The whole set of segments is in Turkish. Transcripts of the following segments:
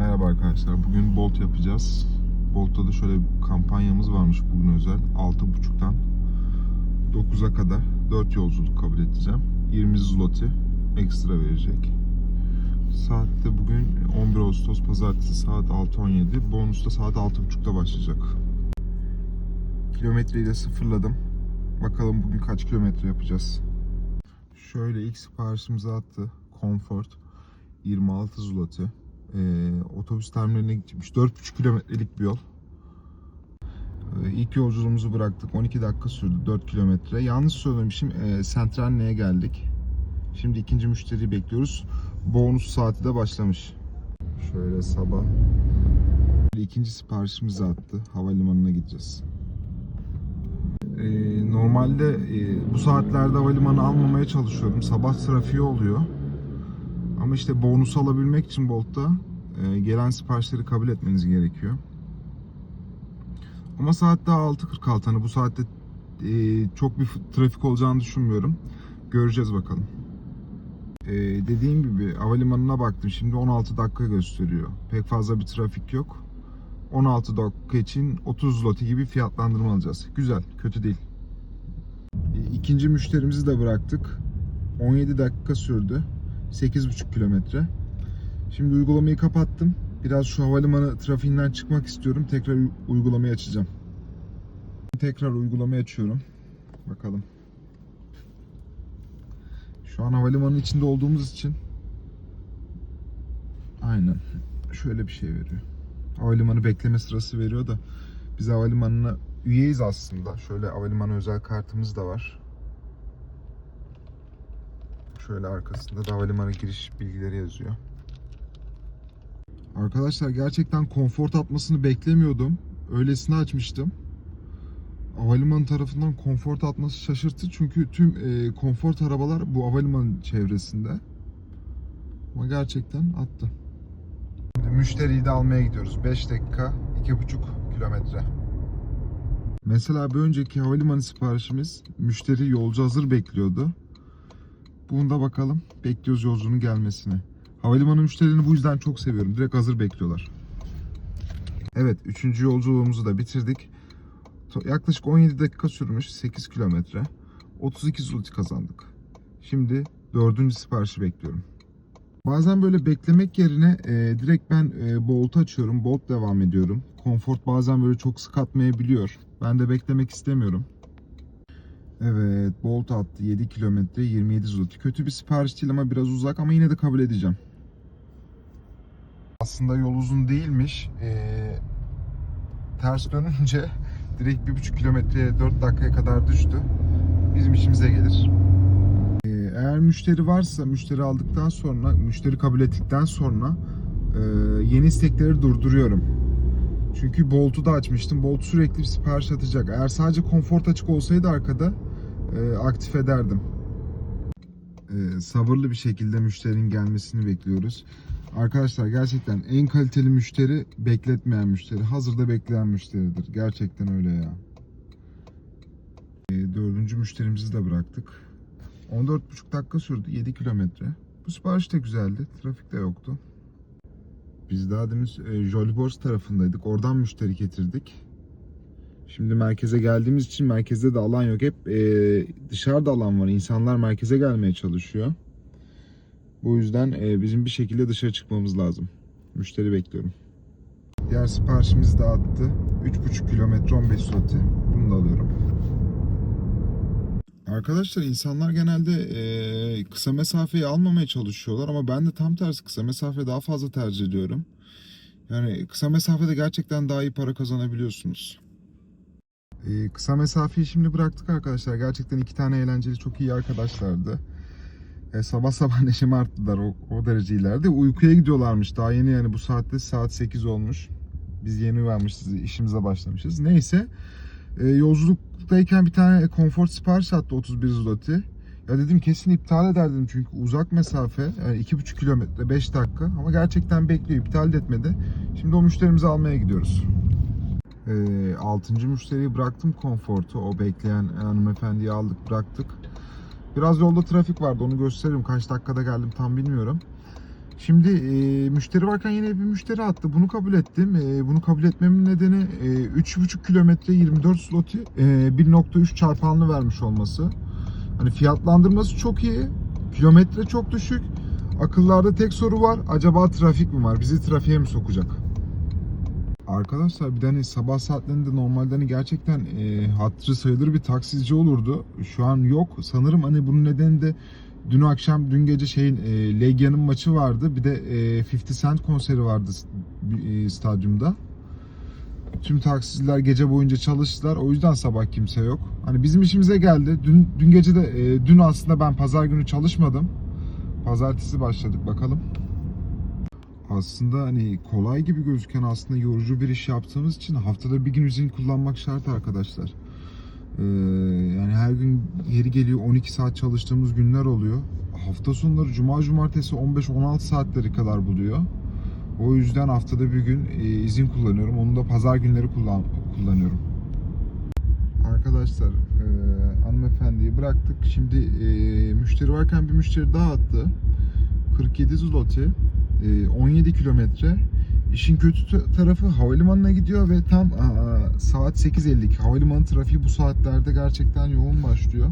Merhaba arkadaşlar. Bugün Bolt yapacağız. Bolt'ta da şöyle bir kampanyamız varmış bugün özel. 6.30'dan 9'a kadar 4 yolculuk kabul edeceğim. 20 zloty ekstra verecek. Saatte bugün 11 Ağustos Pazartesi saat 6.17. Bonus da saat 6.30'da başlayacak. Kilometreyi de sıfırladım. Bakalım bugün kaç kilometre yapacağız. Şöyle ilk siparişimizi attı. Comfort 26 zloty. Ee, otobüs terminaline gitmiş. 4,5 kilometrelik bir yol. Ee, ilk yolculuğumuzu bıraktık. 12 dakika sürdü. 4 kilometre. Yanlış söylemişim. Ee, Sentralne'ye geldik. Şimdi ikinci müşteriyi bekliyoruz. Bonus saati de başlamış. Şöyle sabah. İkinci siparişimizi attı. Havalimanına gideceğiz. Ee, normalde e, bu saatlerde havalimanı almamaya çalışıyorum. Sabah trafiği oluyor. Ama işte bonus alabilmek için Bolt'ta e, gelen siparişleri kabul etmeniz gerekiyor. Ama saat daha 6.46 hani bu saatte e, çok bir trafik olacağını düşünmüyorum. Göreceğiz bakalım. E, dediğim gibi havalimanına baktım şimdi 16 dakika gösteriyor. Pek fazla bir trafik yok. 16 dakika için 30 zloty gibi fiyatlandırma alacağız. Güzel, kötü değil. E, İkinci müşterimizi de bıraktık. 17 dakika sürdü. 8,5 kilometre. Şimdi uygulamayı kapattım. Biraz şu havalimanı trafiğinden çıkmak istiyorum. Tekrar uygulamayı açacağım. Tekrar uygulamayı açıyorum. Bakalım. Şu an havalimanı içinde olduğumuz için aynen şöyle bir şey veriyor. Havalimanı bekleme sırası veriyor da biz havalimanına üyeyiz aslında. Şöyle havalimanı özel kartımız da var. Şöyle arkasında da havalimanı giriş bilgileri yazıyor. Arkadaşlar gerçekten konfor atmasını beklemiyordum. Öylesine açmıştım. Havalimanı tarafından konfor atması şaşırttı çünkü tüm e, konfor arabalar bu havalimanı çevresinde. Ama gerçekten attı. Şimdi müşteriyi de almaya gidiyoruz. 5 dakika, 2,5 kilometre. Mesela bir önceki havalimanı siparişimiz müşteri yolcu hazır bekliyordu. Bunda bakalım. Bekliyoruz yolcunun gelmesini. Havalimanı müşterilerini bu yüzden çok seviyorum. Direkt hazır bekliyorlar. Evet, üçüncü yolculuğumuzu da bitirdik. Yaklaşık 17 dakika sürmüş. 8 kilometre. 32 zloty kazandık. Şimdi dördüncü siparişi bekliyorum. Bazen böyle beklemek yerine e, direkt ben e, Bolt açıyorum. Bolt devam ediyorum. Comfort bazen böyle çok sık atmayabiliyor. Ben de beklemek istemiyorum. Evet, Bolt attı 7 kilometre 27 zloty. Kötü bir sipariş değil ama biraz uzak ama yine de kabul edeceğim. Aslında yol uzun değilmiş. Ee, ters dönünce direkt 1,5 kilometreye 4 dakikaya kadar düştü. Bizim işimize gelir. Ee, eğer müşteri varsa müşteri aldıktan sonra, müşteri kabul ettikten sonra e, yeni istekleri durduruyorum. Çünkü Bolt'u da açmıştım. Bolt sürekli bir sipariş atacak. Eğer sadece konfor açık olsaydı arkada e, aktif ederdim. E, sabırlı bir şekilde müşterinin gelmesini bekliyoruz. Arkadaşlar gerçekten en kaliteli müşteri bekletmeyen müşteri. Hazırda bekleyen müşteridir. Gerçekten öyle ya. E, dördüncü müşterimizi de bıraktık. 14,5 dakika sürdü. 7 kilometre. Bu sipariş de güzeldi. Trafik de yoktu. Biz daha demin e, Jolibors tarafındaydık. Oradan müşteri getirdik. Şimdi merkeze geldiğimiz için merkezde de alan yok. Hep e, dışarıda alan var. İnsanlar merkeze gelmeye çalışıyor. Bu yüzden e, bizim bir şekilde dışarı çıkmamız lazım. Müşteri bekliyorum. Diğer siparişimizi de attı. 3,5 kilometre 15 zloty. Bunu da alıyorum. Arkadaşlar insanlar genelde e, kısa mesafeyi almamaya çalışıyorlar ama ben de tam tersi kısa mesafe daha fazla tercih ediyorum. Yani kısa mesafede gerçekten daha iyi para kazanabiliyorsunuz. E, kısa mesafeyi şimdi bıraktık arkadaşlar. Gerçekten iki tane eğlenceli çok iyi arkadaşlardı. E, sabah sabah neşemi arttılar o, o derece ileride. Uykuya gidiyorlarmış daha yeni yani bu saatte saat 8 olmuş. Biz yeni uyanmışız işimize başlamışız. Neyse e, yolculuktayken bir tane konfor sipariş attı 31 zloty. Ya dedim kesin iptal ederdim çünkü uzak mesafe yani 2,5 kilometre 5 dakika ama gerçekten bekliyor iptal etmedi. Şimdi o müşterimizi almaya gidiyoruz. E, 6. müşteriyi bıraktım konfortu o bekleyen hanımefendiyi aldık bıraktık. Biraz yolda trafik vardı onu gösteririm kaç dakikada geldim tam bilmiyorum. Şimdi e, müşteri varken yine bir müşteri attı. Bunu kabul ettim. E, bunu kabul etmemin nedeni e, 3,5 kilometre 24 sloti e, 1.3 çarpanlı vermiş olması. Hani fiyatlandırması çok iyi. Kilometre çok düşük. Akıllarda tek soru var. Acaba trafik mi var? Bizi trafiğe mi sokacak? Arkadaşlar bir de hani sabah saatlerinde normalde hani gerçekten e, hatırı sayılır bir taksici olurdu. Şu an yok. Sanırım hani bunun nedeni de dün akşam, dün gece şeyin e, Legia'nın maçı vardı. Bir de e, 50 Cent konseri vardı e, stadyumda. Tüm taksiciler gece boyunca çalıştılar. O yüzden sabah kimse yok. Hani bizim işimize geldi. Dün dün gece de e, dün aslında ben pazar günü çalışmadım. Pazartesi başladık bakalım aslında hani kolay gibi gözüken aslında yorucu bir iş yaptığımız için haftada bir gün izin kullanmak şart arkadaşlar. Ee, yani her gün yeri geliyor 12 saat çalıştığımız günler oluyor. Hafta sonları cuma cumartesi 15-16 saatleri kadar buluyor. O yüzden haftada bir gün e, izin kullanıyorum. Onu da pazar günleri kullan kullanıyorum. Arkadaşlar e, hanımefendiyi bıraktık. Şimdi e, müşteri varken bir müşteri daha attı. 47 zloty. E, 17 kilometre. İşin kötü ta- tarafı havalimanına gidiyor ve tam aa, saat 8.52. Havalimanı trafiği bu saatlerde gerçekten yoğun başlıyor.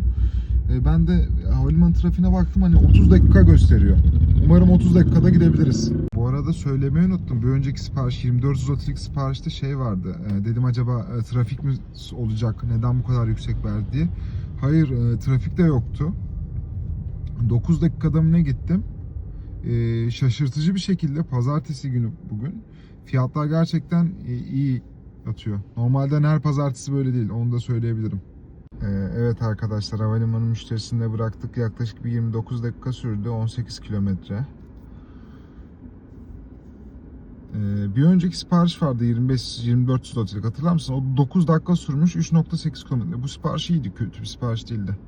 E, Ben de havalimanı trafiğine baktım hani 30 dakika gösteriyor. Umarım 30 dakikada gidebiliriz. Bu arada söylemeyi unuttum. Bir önceki sipariş 24 zlotilik siparişte şey vardı. E, Dedim acaba e, trafik mi olacak? Neden bu kadar yüksek verdi diye. Hayır e, trafik de yoktu. 9 dakikada mı ne gittim? Ee, şaşırtıcı bir şekilde pazartesi günü bugün fiyatlar gerçekten e, iyi atıyor. Normalden her pazartesi böyle değil onu da söyleyebilirim. Ee, evet arkadaşlar havalimanı müşterisinde bıraktık yaklaşık bir 29 dakika sürdü 18 kilometre. Ee, bir önceki sipariş vardı 25-24 slotlik hatırlar mısın? O 9 dakika sürmüş 3.8 kilometre. Bu sipariş iyiydi kötü bir sipariş değildi.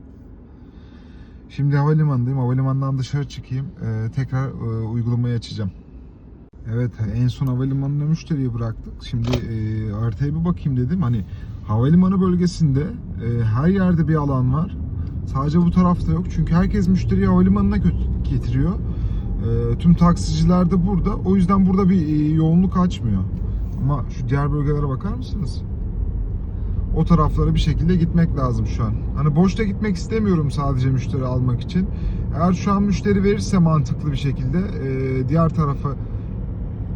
Şimdi havalimanındayım. Havalimanından dışarı çıkayım. Ee, tekrar e, uygulamayı açacağım. Evet en son havalimanına müşteriyi bıraktık. Şimdi e, haritaya bir bakayım dedim. Hani havalimanı bölgesinde e, her yerde bir alan var. Sadece bu tarafta yok. Çünkü herkes müşteriyi havalimanına getiriyor. E, tüm taksiciler de burada. O yüzden burada bir e, yoğunluk açmıyor. Ama şu diğer bölgelere bakar mısınız? O taraflara bir şekilde gitmek lazım şu an. Hani boşta gitmek istemiyorum sadece müşteri almak için. Eğer şu an müşteri verirse mantıklı bir şekilde e, diğer tarafa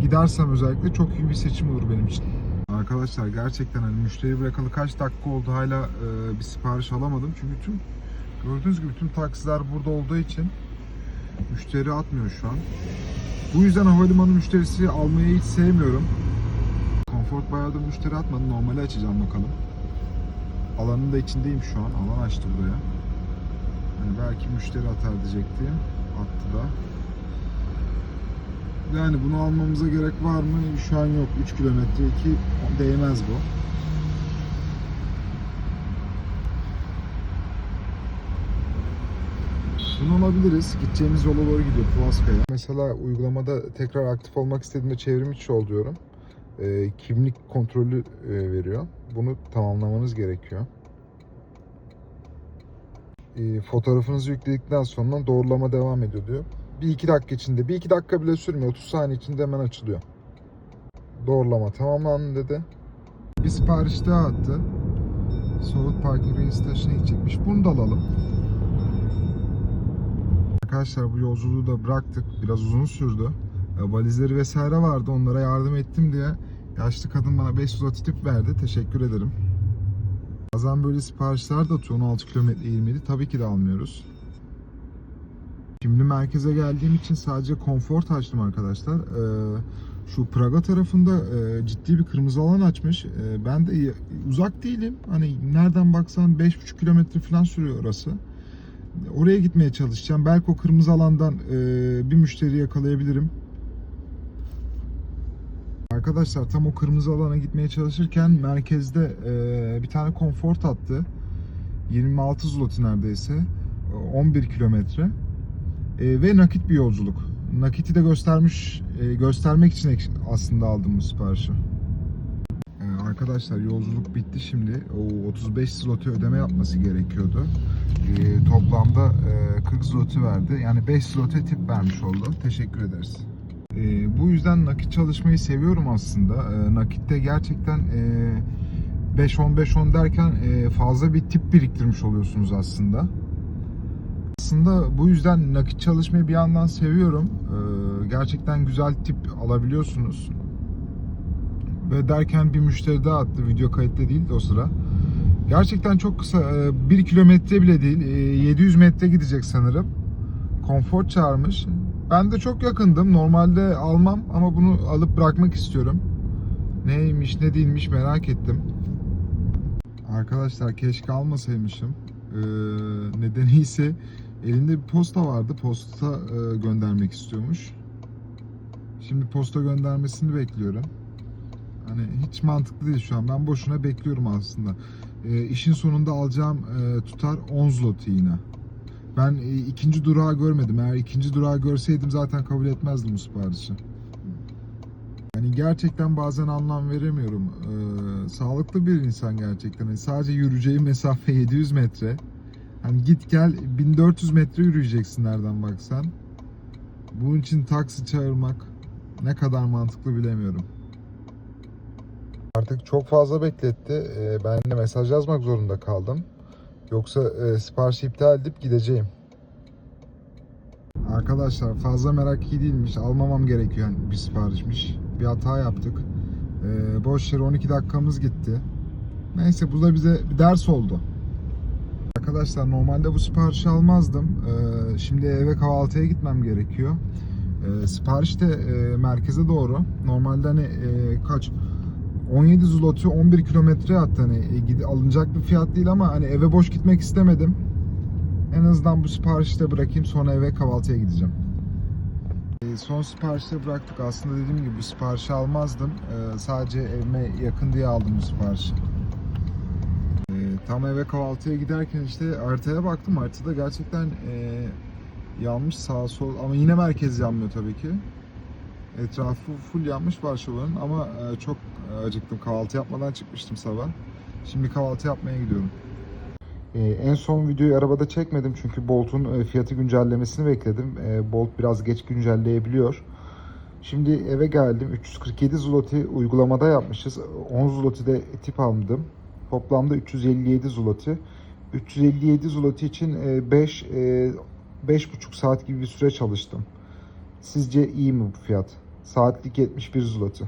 gidersem özellikle çok iyi bir seçim olur benim için. Arkadaşlar gerçekten hani müşteri bırakalı kaç dakika oldu hala e, bir sipariş alamadım. Çünkü tüm gördüğünüz gibi tüm taksiler burada olduğu için müşteri atmıyor şu an. Bu yüzden havalimanı müşterisi almayı hiç sevmiyorum. Comfort bayağıdır müşteri atmadı. Normali açacağım bakalım. Alanın da içindeyim şu an. Alan açtı buraya. Yani belki müşteri atar diyecektim. Attı da. Yani bunu almamıza gerek var mı? Şu an yok. 3 kilometre 2 değmez bu. Bunu alabiliriz. Gideceğimiz yola doğru gidiyor Pulaska'ya. Mesela uygulamada tekrar aktif olmak istediğimde çevrim içi ol diyorum. Ee, kimlik kontrolü e, veriyor. Bunu tamamlamanız gerekiyor. Ee, fotoğrafınızı yükledikten sonra doğrulama devam ediyor diyor. Bir iki dakika içinde, bir iki dakika bile sürmüyor. 30 saniye içinde hemen açılıyor. Doğrulama tamamlandı dedi. Bir sipariş daha attı. Soğut Parking Rail Station'a gidecekmiş. Bunu da alalım. Arkadaşlar bu yolculuğu da bıraktık. Biraz uzun sürdü. Valizleri vesaire vardı. Onlara yardım ettim diye yaşlı kadın bana 500 zloty tip verdi. Teşekkür ederim. Bazen böyle siparişler de atıyor 16 kilometre 27. Tabii ki de almıyoruz. Şimdi merkeze geldiğim için sadece konfor açtım arkadaşlar. Ee, şu Praga tarafında e, ciddi bir kırmızı alan açmış. E, ben de uzak değilim. Hani nereden baksan 5,5 kilometre falan sürüyor orası. Oraya gitmeye çalışacağım. Belki o kırmızı alandan e, bir müşteri yakalayabilirim. Arkadaşlar tam o kırmızı alana gitmeye çalışırken merkezde e, bir tane konfort attı. 26 zloty neredeyse. E, 11 kilometre. Ve nakit bir yolculuk. Nakiti de göstermiş, e, göstermek için aslında aldım bu siparişi. E, arkadaşlar yolculuk bitti şimdi. O 35 zloty ödeme yapması gerekiyordu. E, toplamda e, 40 zloty verdi. Yani 5 zloty tip vermiş oldu. Teşekkür ederiz. Ee, bu yüzden nakit çalışmayı seviyorum aslında. Ee, nakitte gerçekten e, 5-10-5-10 derken e, fazla bir tip biriktirmiş oluyorsunuz aslında. Aslında bu yüzden nakit çalışmayı bir yandan seviyorum. Ee, gerçekten güzel tip alabiliyorsunuz. Ve derken bir müşteri daha attı. Video kayıtlı değildi o sıra. Gerçekten çok kısa. 1 kilometre bile değil. e, 700 metre gidecek sanırım. Konfor çağırmış. Ben de çok yakındım. Normalde almam ama bunu alıp bırakmak istiyorum. Neymiş ne değilmiş merak ettim. Arkadaşlar keşke almasaymışım. Ee, nedeni ise elinde bir posta vardı. Posta e, göndermek istiyormuş. Şimdi posta göndermesini bekliyorum. Hani hiç mantıklı değil şu an. Ben boşuna bekliyorum aslında. E, işin sonunda alacağım e, tutar 10 zloty yine. Ben e, ikinci durağı görmedim. Eğer ikinci durağı görseydim zaten kabul etmezdim bu siparişi. Yani gerçekten bazen anlam veremiyorum. Ee, sağlıklı bir insan gerçekten. Yani sadece yürüyeceği mesafe 700 metre. Hani git gel 1400 metre yürüyeceksin nereden baksan. Bunun için taksi çağırmak ne kadar mantıklı bilemiyorum. Artık çok fazla bekletti. Ee, ben de mesaj yazmak zorunda kaldım. Yoksa e, siparişi iptal edip gideceğim. Arkadaşlar fazla merak iyi değilmiş. Almamam gerekiyor bir siparişmiş. Bir hata yaptık. Ee, boş yere 12 dakikamız gitti. Neyse bu da bize bir ders oldu. Arkadaşlar normalde bu siparişi almazdım. Ee, şimdi eve kahvaltıya gitmem gerekiyor. Ee, sipariş de e, merkeze doğru. Normalde hani e, kaç 17 zloty 11 kilometre attı hani e, alınacak bir fiyat değil ama hani eve boş gitmek istemedim. En azından bu siparişi de bırakayım sonra eve kahvaltıya gideceğim. E, Son siparişte bıraktık. Aslında dediğim gibi bu siparişi almazdım. E, Sadece evime yakın diye aldım bu siparişi. E, Tam eve kahvaltıya giderken işte haritaya baktım. Haritada gerçekten e, yanmış sağ sol ama yine merkez yanmıyor tabii ki. Etrafı full yanmış Varşova'nın ama e, çok acıktım. Kahvaltı yapmadan çıkmıştım sabah. Şimdi kahvaltı yapmaya gidiyorum. Ee, en son videoyu arabada çekmedim çünkü Bolt'un e, fiyatı güncellemesini bekledim. E, Bolt biraz geç güncelleyebiliyor. Şimdi eve geldim. 347 zloty uygulamada yapmışız. 10 zloty de tip aldım. Toplamda 357 zloty. 357 zloty için 5 5,5 saat gibi bir süre çalıştım. Sizce iyi mi bu fiyat? Saatlik 71 zloty.